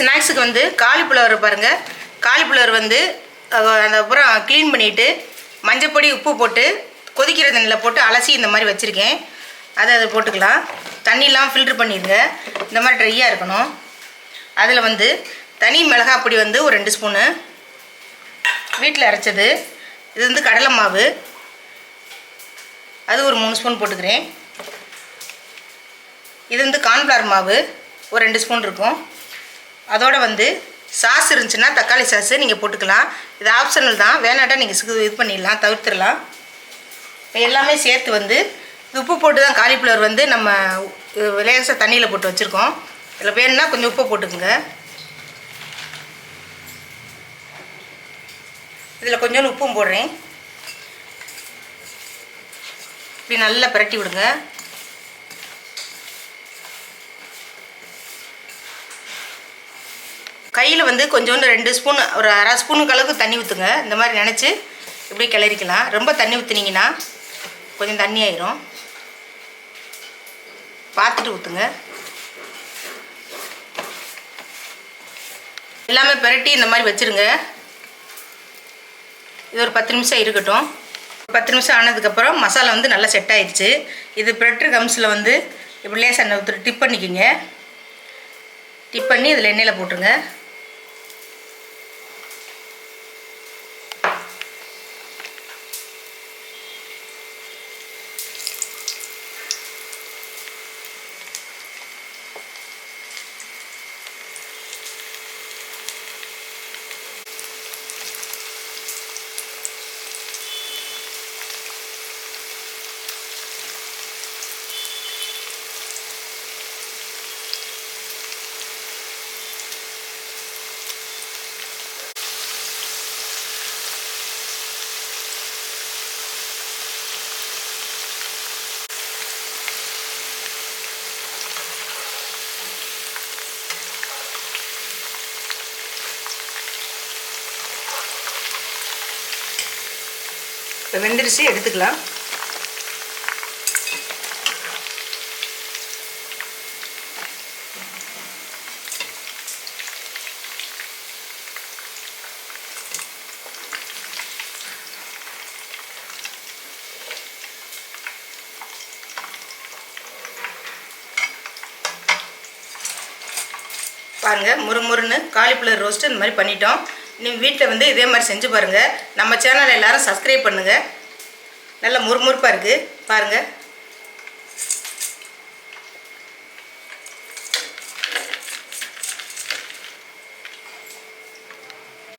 ஸ்நாக்ஸுக்கு வந்து காலிஃப்ளவர் பாருங்கள் காலிஃப்ளவர் வந்து அந்த அப்புறம் க்ளீன் பண்ணிவிட்டு மஞ்சப்பொடி உப்பு போட்டு கொதிக்கிற தண்ணியில் போட்டு அலசி இந்த மாதிரி வச்சுருக்கேன். அதை அதை போட்டுக்கலாம். தண்ணிலாம் ஃபில்ட்ரு பண்ணிடுங்க. இந்த மாதிரி ட்ரையாக இருக்கணும். அதில் வந்து தனி மிளகாய் பொடி வந்து ஒரு ரெண்டு ஸ்பூனு. வீட்டில் அரைச்சது. இது வந்து கடலை மாவு. அது ஒரு மூணு ஸ்பூன் போட்டுக்கிறேன். இது வந்து கார்ன்ஃப்ளவர் மாவு. ஒரு ரெண்டு ஸ்பூன் இருக்கும். அதோட வந்து சாஸ் இருந்துச்சுன்னா தக்காளி சாஸு நீங்கள் போட்டுக்கலாம். இது ஆப்ஷனல் தான். வேணாட்டா நீங்கள் இது பண்ணிடலாம் தவிர்த்துடலாம். இப்போ எல்லாமே சேர்த்து வந்து இது உப்பு போட்டு தான் காலிஃப்ளவர் வந்து நம்ம லேசாக தண்ணியில் போட்டு வச்சுருக்கோம். இதில் வேணும்னா கொஞ்சம் உப்பு போட்டுக்குங்க. இதில் கொஞ்சோண்டு உப்பும் போடுறேன். இப்படி நல்லா பிரட்டி விடுங்க. கையில் வந்து கொஞ்சோண்டு ரெண்டு ஸ்பூன் ஒரு அரை ஸ்பூனுக்கு அளவுக்கு தண்ணி ஊற்றுங்க இந்த மாதிரி நினச்சி இப்படி கிளறிக்கலாம். ரொம்ப தண்ணி ஊற்றுனீங்கன்னா கொஞ்சம் தண்ணி ஆயிரும். பார்த்துட்டு ஊற்றுங்க எல்லாமே பிரட்டி இந்த மாதிரி வச்சுருங்க. இது ஒரு பத்து நிமிஷம் இருக்கட்டும். பத்து நிமிஷம் ஆனதுக்கப்புறம் மசாலா வந்து நல்லா செட் ஆயிடுச்சு. இது ப்ரெட்ரு கம்ஸில் வந்து இப்படி லேசாக டிப் பண்ணிக்கோங்க. டிப் பண்ணி இதில் எண்ணெயில் போட்டுருங்க. இப்போ வெந்துருச்சு எடுத்துக்கலாம். பாருங்கள் முறுமுறுன்னு காலிஃப்ளவர் ரோஸ்ட்டு இந்த மாதிரி பண்ணிட்டோம். நீங்கள் வீட்டில் வந்து இதே மாதிரி செஞ்சு பாருங்கள் நம்ம சேனலை எல்லோரும் சப்ஸ்கிரைப் பண்ணுங்கள் நல்ல முறுமுறுப்பாக இருக்குது பாருங்கள்